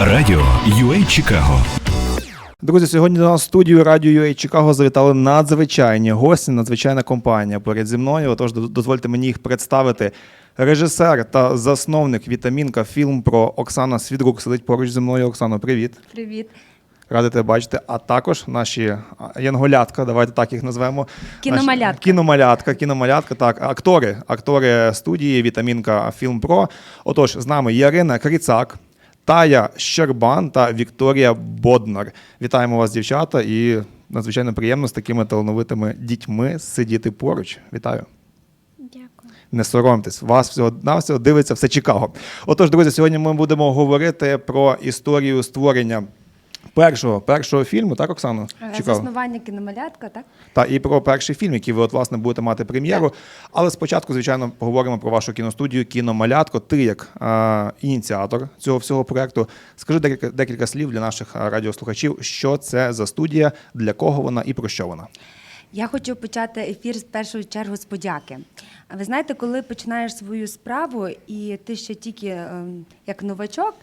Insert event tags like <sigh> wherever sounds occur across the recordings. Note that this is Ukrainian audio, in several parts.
Радіо UA Чикаго Друзі, сьогодні до нас в студію Радіо UA Чикаго завітали надзвичайні гості, надзвичайна компанія поряд зі мною. Отож, дозвольте мені їх представити. Режисер та засновник Вітамінка фільм про Оксана Свідрук сидить поруч зі мною. Оксано, привіт. Привіт. Радий тебе бачити. А також наші янголятка, давайте так їх назвемо. Кіномалятка. Наші- Кіномалятка, кіномалятка, так, актори, актори студії Вітамінка Фільм Про. Отож, з нами Ярина Кріцак, Тая Щербан та Вікторія Боднар. Вітаємо вас, дівчата, і надзвичайно приємно з такими талановитими дітьми сидіти поруч. Вітаю. Дякую. Не соромтесь, вас всього на всього дивиться все Чикаго. Отож, друзі, сьогодні ми будемо говорити про історію створення першого, першого фільму, так, Оксано? Чикаго? Заснування кіномалятка, так? Та і про перший фільм, який ви от власне будете мати прем'єру. Але спочатку, звичайно, поговоримо про вашу кіностудію Кіномалятко. Ти як а, ініціатор цього всього проекту. Скажи декілька, декілька слів для наших е, радіослухачів, що це за студія, для кого вона і про що вона. Я хочу почати ефір з першої чергу з подяки. Ви знаєте, коли починаєш свою справу, і ти ще тільки ем, як новачок,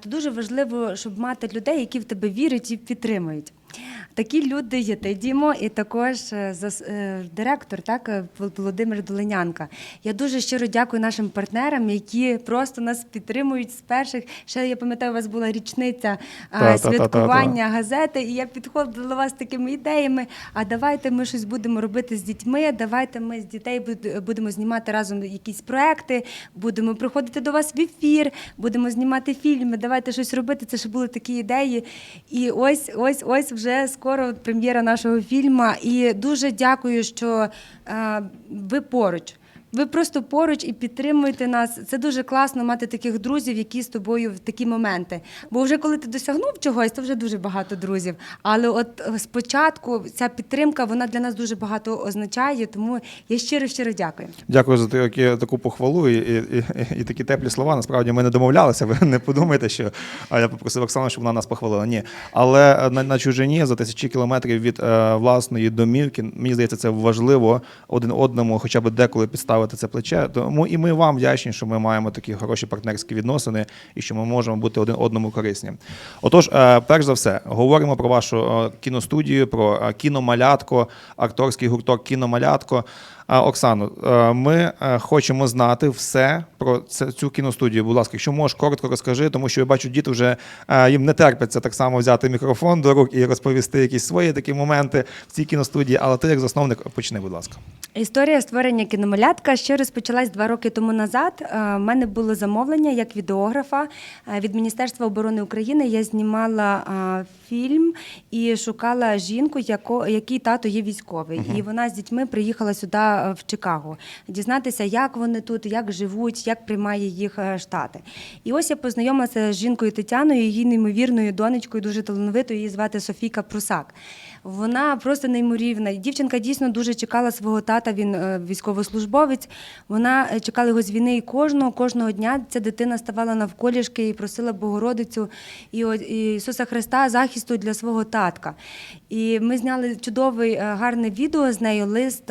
то дуже важливо, щоб мати людей, які в тебе вірять і підтримують. Такі люди є ти, Дімо, і також е, е, директор, так, е, Володимир Долинянка. Я дуже щиро дякую нашим партнерам, які просто нас підтримують з перших. Ще я пам'ятаю, у вас була річниця а, Та-та-та-та-та. святкування газети, і я підходила до вас з такими ідеями. А давайте ми щось будемо робити з дітьми. Давайте ми з дітей будемо знімати разом якісь проекти, будемо приходити до вас в ефір, будемо знімати фільми. Давайте щось робити. Це ж були такі ідеї. І ось, ось, ось вже скоро прем'єра нашого фільму. І дуже дякую, що е, ви поруч. Ви просто поруч і підтримуєте нас. Це дуже класно мати таких друзів, які з тобою в такі моменти. Бо вже коли ти досягнув чогось, то вже дуже багато друзів. Але от е, спочатку ця підтримка вона для нас дуже багато означає. Тому я щиро щиро дякую. Дякую за такі, таку похвалу і, і, і, і такі теплі слова. Насправді ми не домовлялися. Ви не подумайте, що я попросив Оксану, щоб вона нас похвалила. Ні. Але на, на чужині за тисячі кілометрів від е, власної домівки, мені здається, це важливо один одному, хоча б деколи підставити це плече. Тому і ми вам вдячні, що ми маємо такі хороші партнерські відносини і що ми можемо бути один одному корисні. Отож, е, перш за все, говоримо про вашу е, кіностудію, про е, кіномалятко, акторський гурток кіномалятко. А, Оксано, е, ми е, хочемо знати все про цю кіностудію. Будь ласка, якщо можеш, коротко розкажи, тому що я бачу, діти вже е, їм не терпиться так само взяти мікрофон до рук і розповісти якісь свої такі моменти в цій кіностудії. Але ти, як засновник, почни, будь ласка. Історія створення кіномалятка ще розпочалась два роки тому назад. У мене було замовлення як відеографа від Міністерства оборони України. Я знімала фільм і шукала жінку, який тато є військовий. І вона з дітьми приїхала сюди е, в Чикаго дізнатися, як вони тут, як живуть, як приймає їх е, штати. І ось я познайомилася з жінкою Тетяною, її неймовірною донечкою, дуже талановитою. Її звати Софійка Прусак. Вона просто неймовірна. Дівчинка дійсно дуже чекала свого тата. Він е, військовослужбовець. Вона е, чекала його з війни і кожного кожного дня ця дитина ставала навколішки і просила Богородицю і, Ісуса Христа захисту для свого татка. І ми зняли чудове е, гарне відео з нею лист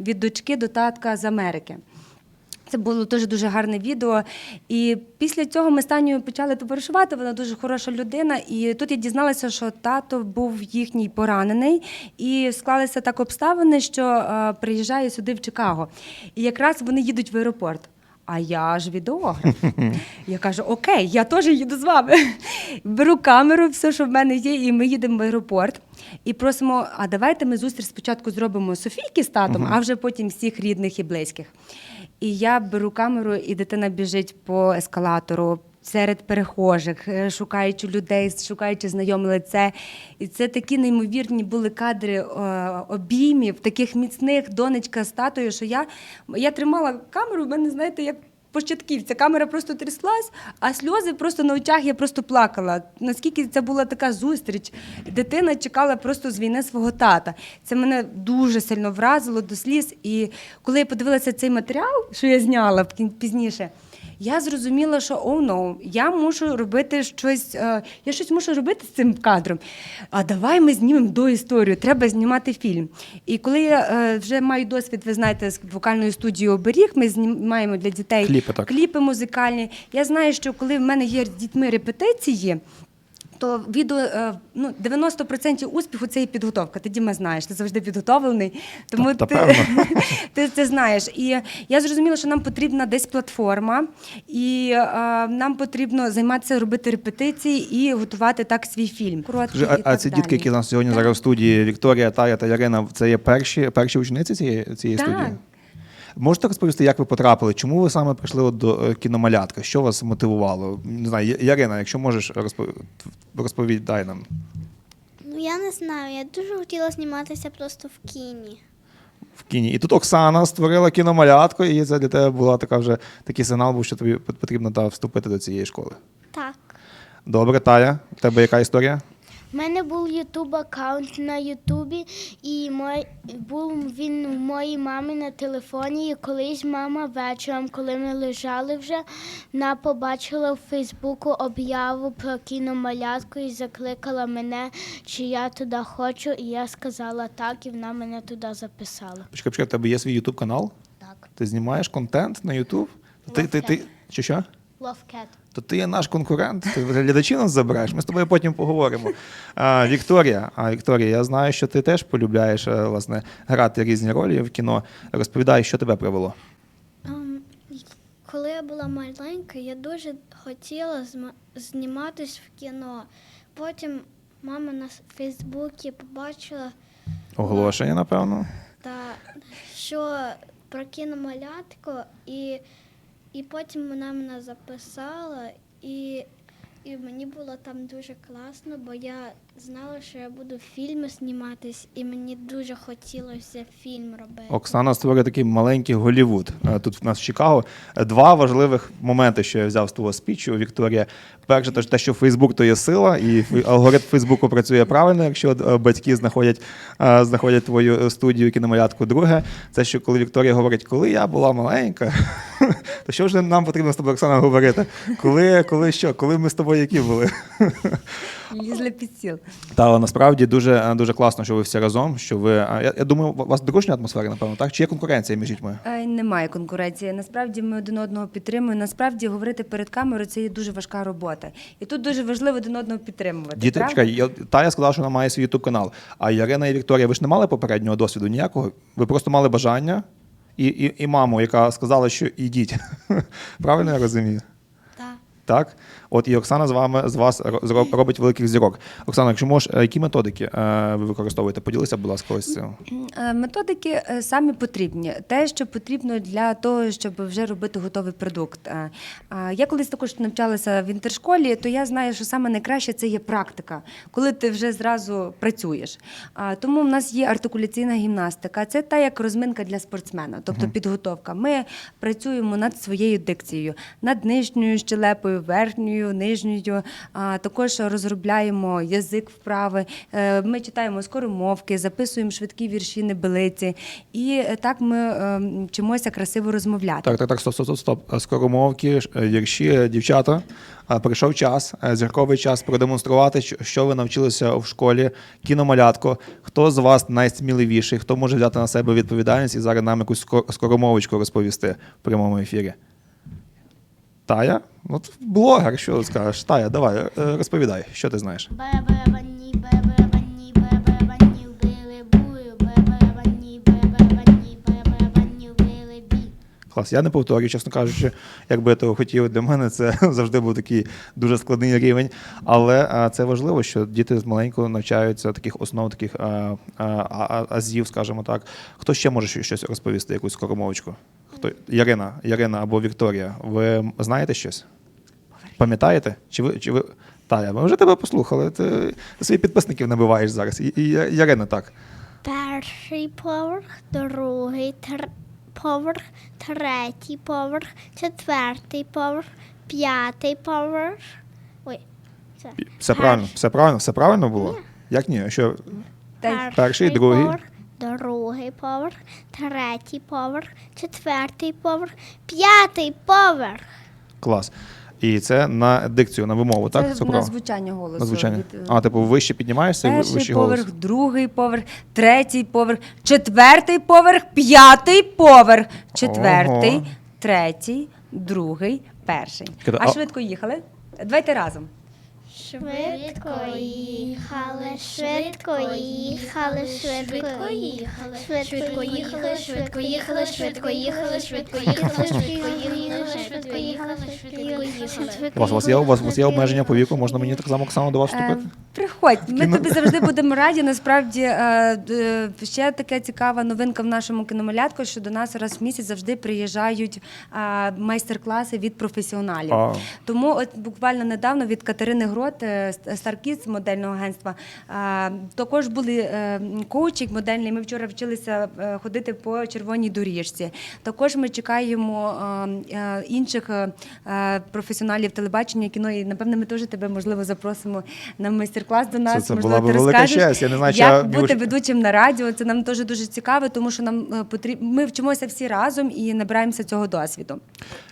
від дочки до татка з Америки. Це було дуже дуже гарне відео. І після цього ми з Танею почали товаришувати. Вона дуже хороша людина. І тут я дізналася, що тато був їхній поранений, і склалися так обставини, що е, приїжджає сюди в Чикаго. І якраз вони їдуть в аеропорт. А я ж відеограф. <laughs> Я кажу: Окей, я теж їду з вами. Беру камеру, все, що в мене є, і ми їдемо в аеропорт. І просимо: а давайте ми зустріч спочатку зробимо Софійки з татом, а вже потім всіх рідних і близьких. І я беру камеру, і дитина біжить по ескалатору серед перехожих, е, шукаючи людей, шукаючи знайоме лице. І це такі неймовірні були кадри е, обіймів, таких міцних донечка з татою, що я, я тримала камеру, в мене, знаєте, як початківця. Камера просто тряслась, а сльози просто на очах я просто плакала. Наскільки це була така зустріч. Дитина чекала просто з війни свого тата. Це мене дуже сильно вразило до сліз. І коли я подивилася цей матеріал, що я зняла пізніше. Я зрозуміла, що oh no, я мушу робити щось, е, я щось мушу робити з цим кадром. А давай ми знімемо до історію, треба знімати фільм. І коли я е, вже маю досвід, ви знаєте, з вокальної студії оберіг, ми знімаємо для дітей Кліпи, так. кліпи музикальні. Я знаю, що коли в мене є з дітьми репетиції. То відео е, ну 90% успіху це і підготовка. Ти Діма знаєш, ти завжди підготовлений. Тому Та- та ти, певно. <laughs> ти це знаєш. І я зрозуміла, що нам потрібна десь платформа, і е, нам потрібно займатися робити репетиції і готувати так свій фільм. Короткий Скажи, а, і а ці далі. дітки, які у нас сьогодні зараз в студії, Вікторія, Тая та Ярина, це є перші, перші учениці цієї, цієї Так. студії? Можете розповісти, як ви потрапили? Чому ви саме прийшли до е, кіномалятка? Що вас мотивувало? Не знаю, Ярина, якщо можеш розпо- розповідай нам. Ну я не знаю. Я дуже хотіла зніматися просто в кіні. в кіні. І тут Оксана створила кіномалятку, і це для тебе була така вже такий сигнал, був, що тобі потрібно та, вступити до цієї школи. Так. Добре, Тая, в тебе яка історія? У мене був ютуб аккаунт на Ютубі, і мой, був він у моїй мамі на телефоні. І колись мама вечором, коли ми лежали вже, вона побачила в Фейсбуку об'яву про кіномалятку і закликала мене, чи я туди хочу. І я сказала так, і вона мене туди записала. Почекай, почекай, в тебе є свій YouTube канал? Так. Ти знімаєш контент на YouTube? Ти, ти, ти, чи що? Ловкет. То ти є наш конкурент, ти вже глядачів нас забереш. Ми з тобою потім поговоримо. А, Вікторія, а Вікторія, я знаю, що ти теж полюбляєш е, власне грати різні ролі в кіно. Розповідай, що тебе привело. Ем, Коли я була маленька, я дуже хотіла зніматись в кіно. Потім мама на Фейсбуці побачила, Оголошення, напевно. та, що про кіномалятку, і, і потім вона мене записала, і, і мені було там дуже класно, бо я знала, що я буду в фільмі зніматись, і мені дуже хотілося фільм робити. Оксана створює такий маленький Голівуд. Е, Тут в нас в Чикаго. Е, Два важливих моменти, що я взяв з того спічу, Вікторія. Перше, то те, що Фейсбук то є сила, і алгоритм Фейсбуку працює правильно, якщо е, батьки знаходять, знаходять твою студію кіномалятку. Друге, це що коли Вікторія говорить, коли я була маленька, <laughs> то що ж нам потрібно з тобою, Оксана, говорити? Коли, коли що? Коли ми з тобою які були? <laughs> лізли під стіл. Та але насправді дуже дуже класно, що ви всі разом. Що ви я, я думаю, у вас дружня атмосфера, напевно, так? Чи є конкуренція між дітьми? Е, Немає конкуренції. Насправді ми один одного підтримуємо. Насправді говорити перед камерою це є дуже важка робота. І тут дуже важливо один одного підтримувати. Діти, правда? чекай, я, Тая сказала, що вона має свій ютуб канал. А Ярина і Вікторія, ви ж не мали попереднього досвіду ніякого? Ви просто мали бажання і, і, і маму, яка сказала, що ідіть. <laughs> Правильно я розумію? Так. Так, от і Оксана з вами з вас ро- робить великих зірок. Оксана, якщо можеш, е, які методики е, ви використовуєте? Поділися, будь ласка, ось цим. Е, Методики самі потрібні. Те, що потрібно для того, щоб вже робити готовий продукт. Я колись також навчалася в інтершколі, то я знаю, що саме найкраще це є практика, коли ти вже зразу працюєш. Тому в нас є артикуляційна гімнастика. Це та як розминка для спортсмена, тобто підготовка. Ми працюємо над своєю дикцією, над нижньою щелепою, верхньою, нижньою. А також розробляємо язик вправи. Е, Ми читаємо скоромовки, записуємо швидкі вірші небелиці. І е, так ми е, вчимося красиво розмовляти. Так, так, так, стоп, стоп, стоп, стоп. Скоромовки, вірші, дівчата. Прийшов час, зірковий час продемонструвати, що ви навчилися в школі кіномалятко. Хто з вас найсміливіший, хто може взяти на себе відповідальність і зараз нам якусь скоромовочку розповісти в прямому ефірі? Тая? От блогер, що скажеш? Тая, давай, е, розповідай, що ти знаєш. Клас, я не повторюю, чесно кажучи, як би я того хотів. Для мене це <laughs> завжди був такий дуже складний рівень. Але це важливо, що діти з маленького навчаються таких основ, таких а, а, а, азів, скажімо так. Хто ще може щось розповісти, якусь скоромовочку? Хто Ярина, Ярина або Вікторія, ви знаєте щось? Пам'ятаєте? Чи ви чи ви Тая, ми вже тебе послухали. Ти, своїх підписників набиваєш зараз. І, і Ярина так. Перший поверх, другий тр... поверх, третій поверх, четвертий поверх, п'ятий поверх. Ой, це Все правильно, все правильно, все правильно було? Як ні? Що Перший, другий. поверх, другий поверх, третій поверх, четвертий поверх, п'ятий поверх. Клас. І це на дикцію, на вимову, так? Це на правда? звучання голосу. На звучання. від, е, А, типу, вище піднімаєшся і Перший вищий поверх, голос. другий поверх, третій поверх, четвертий поверх, п'ятий поверх, четвертий, Ого. третій, другий, перший. А а- швидко їхали? Давайте разом. Швидко їхали, швидко їхали, швидко їхали, швидко їхали, швидко їхали, швидко їхали, швидко їхали, швидко їхали, швидко їхали, швидко їхали. У вас, вас є, у вас, вас є обмеження по віку, можна мені так само до вас Е, вступити? Приходь, ми тобі завжди будемо раді. Насправді е, ще така цікава новинка в нашому кіномалятку, що до нас раз в місяць завжди приїжджають е, майстер-класи від професіоналів. А. Тому от буквально недавно від Катерини Грот, е, Star модельного агентства, е, також були е, коучі модельний. Ми вчора вчилися е, ходити по червоній доріжці. Також ми чекаємо е, е, інших е, е, професіоналів телебачення, кіно. І напевне, ми теж тебе можливо запросимо на майстер-клас до нас. це можливо, була ти велика честь. Я не знаю, як бути більш- ведучим на радіо. Це нам теж дуже цікаво, тому що нам е, потрібно. Ми вчимося всі разом і набираємося цього досвіду.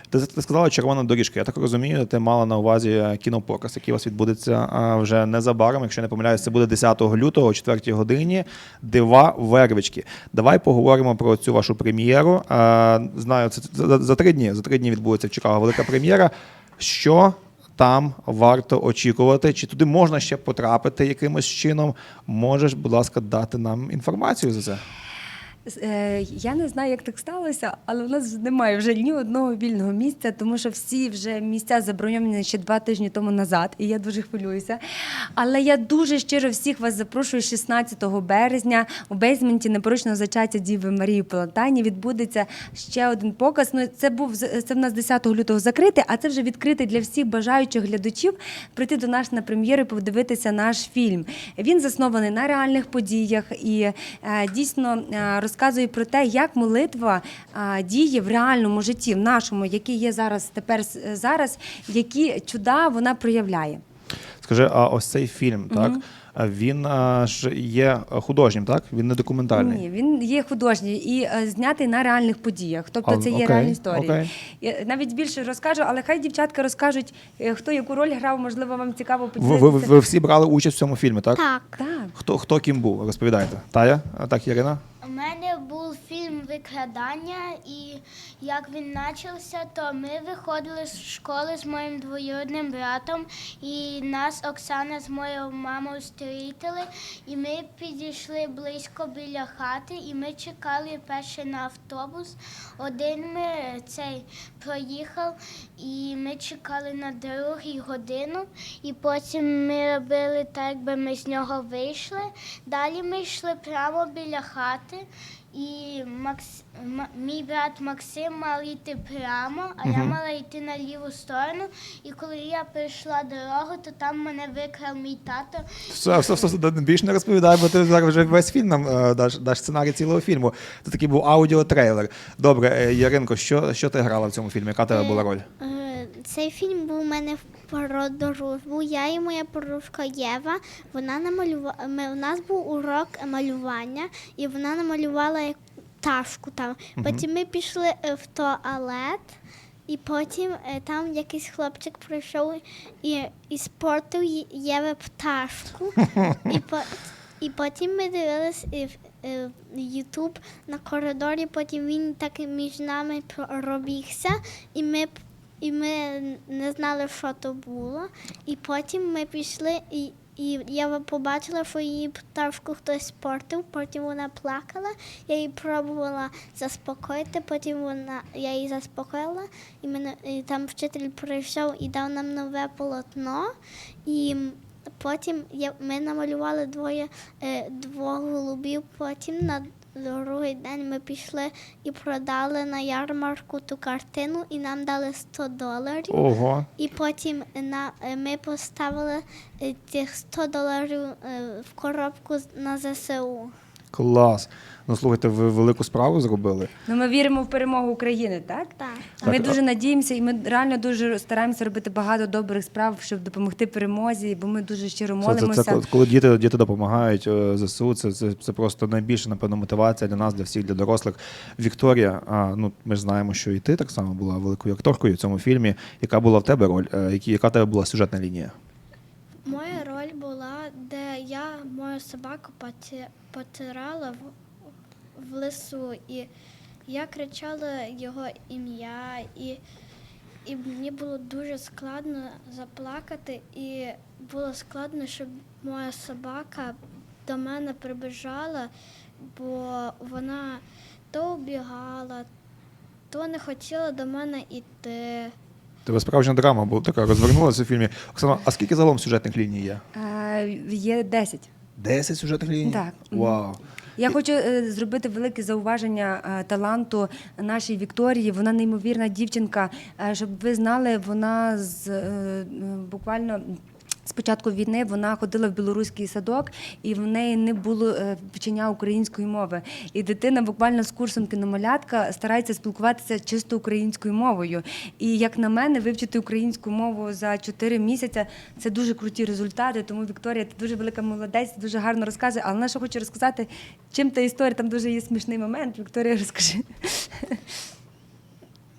Ти, ти сказала червона доріжка. Я так розумію, ти мала на увазі е, кінопоказ, який у вас відбудеться вже незабаром. Якщо не помиляюсь, це буде 10 лютого о 4 годині. Дива Вервички. Давай поговоримо про цю вашу прем'єру. Знаю, це за, за три дні. За три дні відбудеться в Чикаго велика прем'єра. Що там варто очікувати? Чи туди можна ще потрапити якимось чином? Можеш, будь ласка, дати нам інформацію за це? Е, Я не знаю, як так сталося, але в нас немає вже ні одного вільного місця, тому що всі вже місця заброньовані ще два тижні тому назад, і я дуже хвилююся. Але я дуже щиро всіх вас запрошую 16 березня у бейсменті непорочного зачаття Діви Марії Палатані відбудеться ще один показ. Ну це був це в нас 10 лютого закритий, а це вже відкритий для всіх бажаючих глядачів прийти до нас на прем'єру і подивитися наш фільм. Він заснований на реальних подіях і е, дійсно е, розказує про те, як молитва е, діє в реальному житті, в нашому, який є зараз тепер зараз, які чуда вона проявляє. Скажи, а ось цей фільм, так? а Він а, ж є художнім, так? Він не документальний. Ні, він є художній і е, знятий на реальних подіях. Тобто А, це є окей, реальні історії. окей. Я навіть більше розкажу, але хай дівчатка розкажуть, е, хто яку роль грав, можливо, вам цікаво Ви, ви, ви всі брали участь в цьому фільмі, так? Так. Так. Хто, хто ким був? Розповідайте. Тая? А так, Ірина? У мене був фільм Викрадання, і як він почався, то ми виходили з школи з моїм двоюрідним братом, і нас Оксана з моєю мамою зустріли, і ми підійшли близько біля хати, і ми чекали перше на автобус. Один ми цей проїхав, і ми чекали на другій годину, і потім ми робили так, якби ми з нього вийшли. Далі ми йшли прямо біля хати, і Макс... м- мій брат Максим мав йти прямо, а я мала йти на ліву сторону. І коли я прийшла дорогу, то там мене викрав мій тато. Все, все, все, все, більше не розповідай, бо ти зараз вже весь фільм нам е, даш, даш сценарій цілого фільму. Це такий був аудіотрейлер. Добре, е, Яринко, що, що ти грала в цьому фільмі? Яка в тебе була роль? Е, Цей фільм був у мене про дружбу. Я і моя подружка Єва. Вона намалювала. У нас був урок малювання, і вона намалювала як пташку там. Потім ми пішли е, в туалет, і потім е, там якийсь хлопчик прийшов і, і спортив Єве пташку. і, <laughs> по, і потім ми дивились е, Ютуб на коридорі, потім він так між нами пробігся, і ми, і ми не знали, що то було. І потім ми пішли, і, і я побачила, що її пташку хтось спортив, потім вона плакала, я її пробувала заспокоїти, потім вона, я її заспокоїла, і, мене, і там вчитель прийшов і дав нам нове полотно. І Потім я, ми намалювали двоє е, двох голубів. Потім на другий день ми пішли і продали на ярмарку ту картину, і нам дали 100 доларів. Ого. І потім на, е, ми поставили е, тих 100 доларів е, в коробку на ЗСУ. Клас. Ну слухайте, ви велику справу зробили. Ну, ми віримо в перемогу України, так? Так. Ми Так, дуже надіємося, і ми реально дуже стараємося робити багато добрих справ, щоб допомогти перемозі, бо ми дуже щиро Це, це, молимося. це коли- коли діти, діти допомагають е, ЗСУ, це, це, це просто найбільша, напевно, мотивація для нас, для всіх, для дорослих. Вікторія, а, ну, ми ж знаємо, що і ти так само була великою акторкою в цьому фільмі. Яка була в тебе роль? Е, які- Яка в тебе була сюжетна лінія? Моя роль була, де я мою собаку потирала в, в лесу, і я кричала його ім'я, і, і мені було дуже складно заплакати, і було складно, щоб моя собака до мене прибіжала, бо вона то убігала, то не хотіла до мене йти. Тебе справжня драма була така розвернулася в фільмі. Оксана, а скільки загалом сюжетних ліній є? Е, Є 10. Десять сюжетних ліній? Так. Вау. Я хочу е, зробити велике зауваження е, таланту нашій Вікторії. Вона неймовірна дівчинка. Е, щоб ви знали, вона з е, е, буквально. З початку війни вона ходила в білоруський садок, і в неї не було е, вчення української мови. І дитина буквально з курсом кіномалятка старається спілкуватися чисто українською мовою. І як на мене, вивчити українську мову за 4 місяці це дуже круті результати. Тому Вікторія, ти дуже велика молодець, дуже гарно розказує. Але на що хочу розказати, чим та історія, там дуже є смішний момент. Вікторія, розкажи.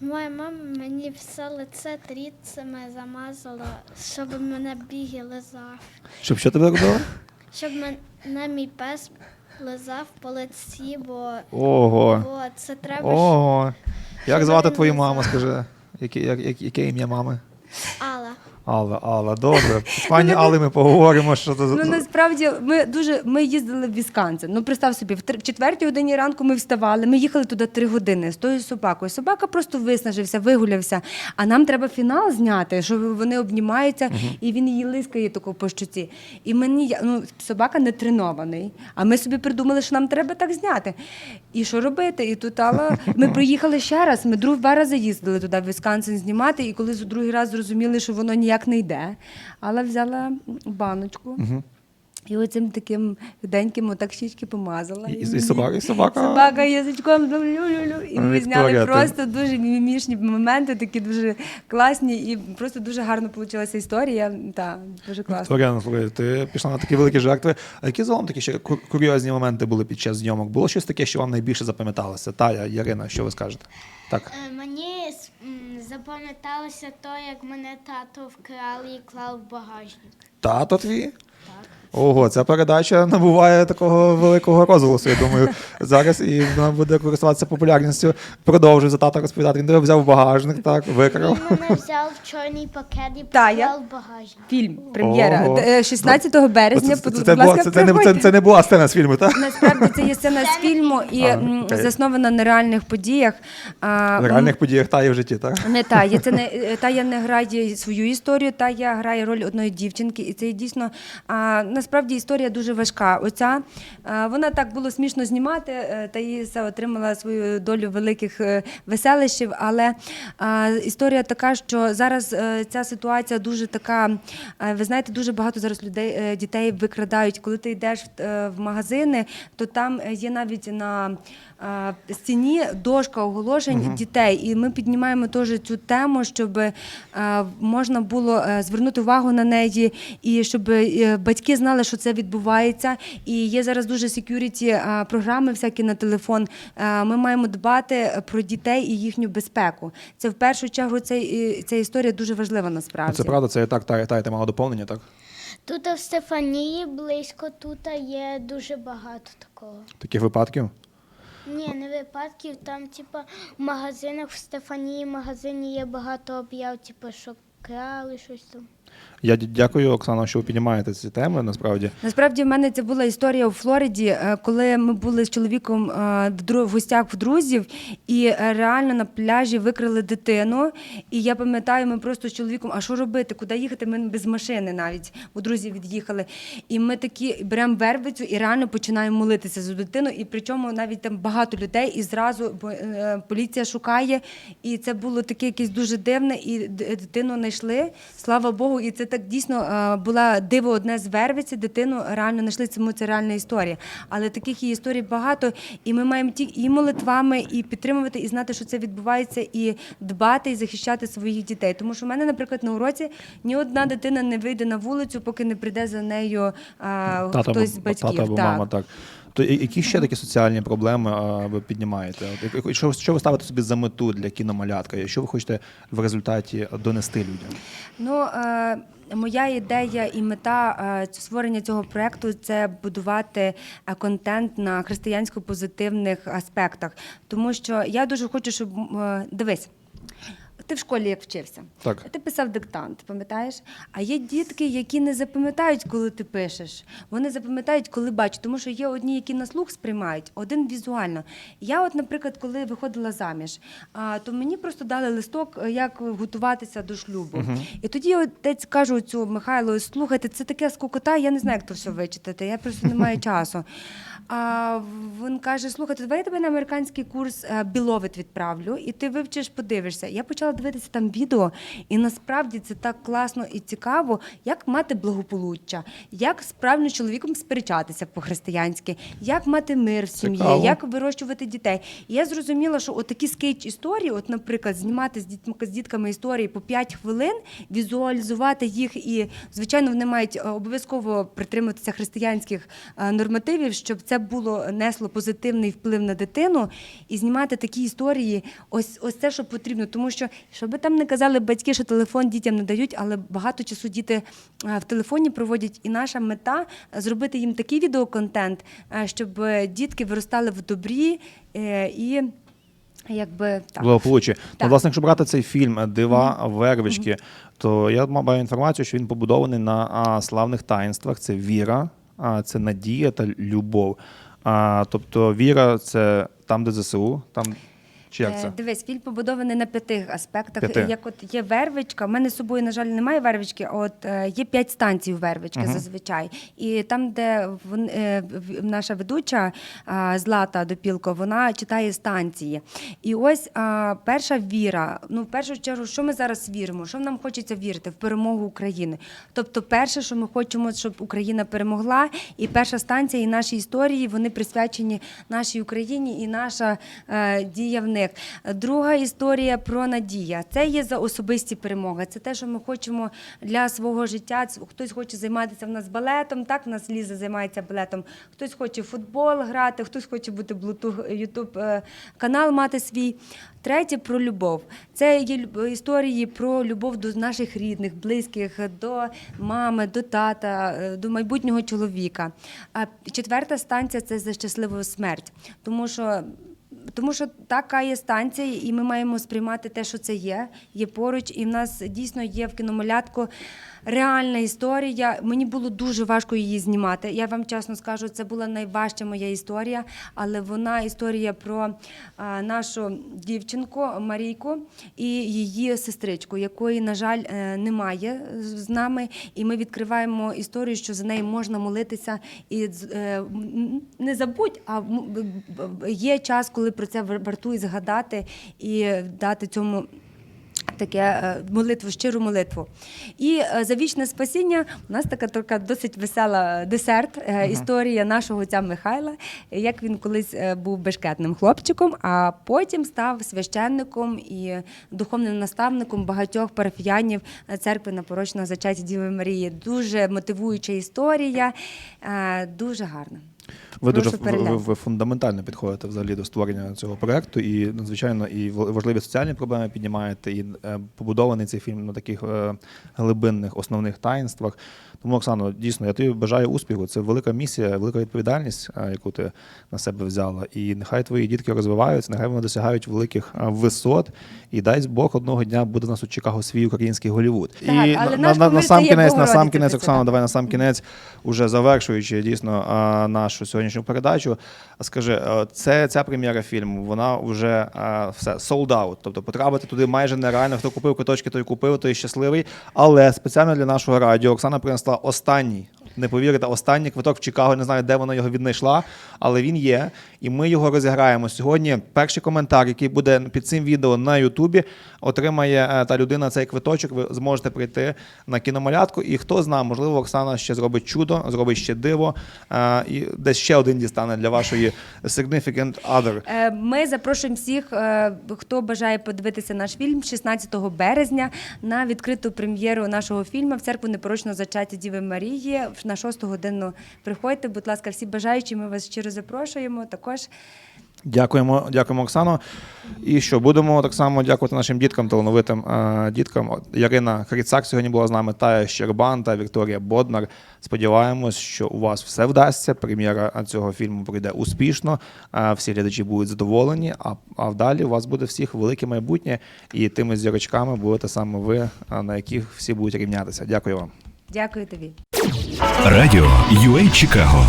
Моя мама мені все лице тріцями замазала, щоб мене біги лизав. Щоб що тебе робила? Щоб мене мій пес лизав по лиці, бо, Ого. бо це треба. Ого. Як звати твою маму, скажи? Яке, як, як- яке ім'я мами? Алла. Алла, Алла, добре. З пані Алли ми поговоримо, що це за. Ну насправді ми дуже ми їздили в Вісконсин. Ну представ собі, в три- в четвертій годині ранку ми вставали. Ми їхали туди три години з тою собакою. Собака просто виснажився, вигулявся. А нам треба фінал зняти, що вони обнімаються, і він її лискає тако по щоці. І мені ну собака не тренований. А ми собі придумали, що нам треба так зняти. І що робити? І тут Алла, ми <laughs> приїхали ще раз. Ми друг два рази їздили туди в Вісконсин знімати, і коли з- другий раз зрозуміли, що воно ніяк не йде. Алла взяла баночку. І оцим таким деньким отак щічки помазала. І, і, мені- собака, і собака. Собака язичком лю-лю-лю. І ми зняли просто дуже мімішні моменти, такі дуже класні, і просто дуже гарно вийшла історія. Так, дуже класно. Вікторія, ну, слухай, ти пішла на такі великі жертви. А які загалом такі ще кур- курйозні моменти були під час зйомок? Було щось таке, що вам найбільше запам'яталося? Тая, Ярина, що ви скажете? Так. Е, Мені запам'яталося то, як мене тато вкрав і клав в багажник. Тато твій? Ого, ця передача набуває такого великого розголосу. Я думаю, зараз і вона буде користуватися популярністю. Продовжуй за тата розповідати. Він тебе взяв багажник, так, викрав. Він мене взяв в чорний пакет і Та, я- поклав в багажник. Фільм, прем'єра. Ого. Д- е, 16 березня, Це, це, будь це, ласка, це, це, не, це, приходьте. це не була сцена з фільму, так? Насправді це є сцена з фільму і А, м, окей. заснована на реальних подіях. А, В реальних подіях Таї в житті, так? Не та, є це не <laughs> е, та я не грає свою історію, та я грає роль одної дівчинки, і це дійсно а, насправді історія дуже важка. Оця вона так було смішно знімати, е, та її отримала свою долю великих е, веселищів. Але історія така, що зараз е, ця ситуація дуже така. е, Ви знаєте, дуже багато зараз людей е, дітей викрадають. Коли ти йдеш в, е, магазини, то там е, є навіть на е, стіні дошка оголошень дітей, і ми піднімаємо теж цю тему, щоб е, можна було е, звернути увагу на неї, і щоб е, батьки знали, що це відбувається. І є зараз дуже секюріті програми, всякі на телефон. Ми маємо дбати про дітей і їхню безпеку. Це в першу чергу це, ця історія дуже важлива насправді. Це правда, це так, Тая, ти мала доповнення, так? Тут в Стефанії близько, тут є дуже багато такого. Таких випадків? Ні, не випадків. Там, типа, в магазинах в Стефанії магазині є багато об'яв, типу, що крали щось там. Я дякую, Оксана, що ви піднімаєте ці теми, насправді. Насправді в мене це була історія у Флориді, е, коли ми були з чоловіком е, в гостях в друзів, і е, реально на пляжі викрили дитину. І я пам'ятаю, ми просто з чоловіком, а що робити, куди їхати? Ми без машини навіть у друзів від'їхали. І ми такі беремо вербицю і реально починаємо молитися за дитину. І причому навіть там багато людей, і зразу поліція шукає. І це було таке якесь дуже дивне, і дитину знайшли. Слава Богу, і це так дійсно е, була диво одне з Вервиці, дитину реально знайшли, цьому це реальна історія. Але таких є історій багато, і ми маємо ті і молитвами, і підтримувати, і знати, що це відбувається, і дбати, і захищати своїх дітей. Тому що в мене, наприклад, на уроці ні одна дитина не вийде на вулицю, поки не прийде за нею а, Тато хтось з батьків. тато або так. мама, так. То які ще такі соціальні проблеми ви піднімаєте? От, що, що ви ставите собі за мету для кіномалятка? І Що ви хочете в результаті донести людям? Ну, е, моя ідея і мета е, створення цього проекту це будувати е, контент на християнсько-позитивних аспектах. Тому що я дуже хочу, щоб е, дивись. Ти в школі як вчився? Так. Ти писав диктант, пам'ятаєш? А є дітки, які не запам'ятають, коли ти пишеш. Вони запам'ятають, коли бачать. Тому що є одні, які на слух сприймають, один візуально. Я, от, наприклад, коли виходила заміж, то мені просто дали листок, е, як готуватися до шлюбу. І тоді отець каже цю Михайло, слухайте, це таке скукота, я не знаю, як то все вичитати. Я просто не маю <laughs> часу. А він каже: слухайте, давай я тебе на американський курс е, біловид відправлю, і ти вивчиш, подивишся. Я почала дивитися там відео, і насправді це так класно і цікаво, як мати благополуччя, як з чоловіком сперечатися по-християнськи, як мати мир в сім'ї, Цікаво. як вирощувати дітей. І я зрозуміла, що отакі скейч історії, от, наприклад, знімати з дітьми з дітками історії по 5 хвилин, візуалізувати їх, і звичайно, вони мають е, обов'язково притримуватися християнських е, нормативів, щоб це було несло позитивний вплив на дитину, і знімати такі історії. Ось ось це, що потрібно. Тому що, що би там не казали батьки, що телефон дітям не дають, але багато часу діти в телефоні проводять. І наша мета зробити їм такий відеоконтент, щоб е, дітки виростали в добрі е, і якби так. Благополуччя. Ну, власне, якщо брати цей фільм Дива Вервички, то я маю інформацію, що він побудований на а, славних таїнствах. Це віра, а, це надія та любов. А, тобто віра це там, де ЗСУ, там чи як Е, це? Дивись, фільм побудований на п'яти аспектах. П'яти. Як от є вервичка, в мене з собою, на жаль, немає вервички, а от е, є п'ять станцій у вервички зазвичай. І там, де вон, е, наша ведуча Злата Допілко, вона читає станції. І ось перша віра. Ну, в першу чергу, що ми зараз віримо? Що нам хочеться вірити? В перемогу України. Тобто, перше, що ми хочемо, щоб Україна перемогла, і перша станція, і наші історії вони присвячені нашій Україні і наша дія в них. Друга історія про надія. Це є за особисті перемоги. Це те, що ми хочемо для свого життя. Хтось хоче займатися в нас балетом, так в нас Ліза займається балетом. Хтось хоче футбол грати, хтось хоче бути Ютуб е, канал мати свій. Третє про любов. Це є історії про любов до наших рідних, близьких, до мами, до тата, е, до майбутнього чоловіка. А четверта станція це за щасливу смерть. Тому що тому що така є станція, і ми маємо сприймати те, що це є, є поруч. І в нас дійсно є в кіномалятку реальна історія. Мені було дуже важко її знімати. Я вам чесно скажу, це була найважча моя історія, але вона історія про нашу дівчинку Марійку і її сестричку, якої, на жаль, е, немає з нами. І ми відкриваємо історію, що за неї можна молитися. І е, не забудь, а є час, коли про це вар- вартує згадати і дати цьому. Таке е, молитву, щиру молитву. І е, за вічне спасіння у нас така така досить весела десерт, е, історія нашого отця Михайла, як він колись е, був бешкетним хлопчиком, а потім став священником і духовним наставником багатьох парафіянів е, церкви Напорочного зачаття Діви Марії. Дуже мотивуюча історія, е, дуже гарна. Ви Прошу дуже ви, ви, фундаментально підходите взагалі до створення цього проекту, і надзвичайно і важливі соціальні проблеми піднімаєте, і е, побудований цей фільм на таких е, глибинних основних таїнствах. Тому, Оксано, дійсно, я тобі бажаю успіху. Це велика місія, велика відповідальність, е, яку ти на себе взяла. І нехай твої дітки розвиваються, нехай вони досягають великих висот. І дай Бог одного дня буде нас у Чикаго свій український Голівуд. Так, і але на, на, на сам кінець, на сам кінець. Оксана, давай на сам кінець, уже завершуючи дійсно нашу сьогоднішню передачу. Скажи, е, це ця прем'єра фільму, вона вже все sold out, тобто потрапити туди майже нереально. Хто купив квиточки, той купив, той щасливий. Але спеціально для нашого радіо Оксана принесла останній. Не повірите, останній квиток в Чикаго, не знаю, де вона його віднайшла, але він є. І ми його розіграємо сьогодні. Перший коментар, який буде під цим відео на Ютубі, отримає е, та людина цей квиточок. Ви зможете прийти на кіномалятку. І хто знає, можливо, Оксана ще зробить чудо, зробить ще диво, е, і десь ще один дістане для вашої significant other. Е, Ми запрошуємо всіх, хто бажає подивитися наш фільм 16 березня на відкриту прем'єру нашого фільму в церкву непорочного зачаття Діви Марії. На 6 годину приходьте, будь ласка, всі бажаючі. Ми вас щиро запрошуємо. Також Дякуємо, дякуємо, Оксано. І що будемо так само дякувати нашим діткам, талановитим е, діткам. Ярина Кріцак сьогодні була з нами, Тая Щербан та Вікторія Боднар. Сподіваємось, що у вас все вдасться. Прем'єра цього фільму пройде успішно. е, Всі глядачі будуть задоволені. А, а вдалі у вас буде всіх велике майбутнє, і тими зірочками будете саме ви, е, на яких всі будуть рівнятися. Дякую вам. дякую тобі. Радіо UA Чикаго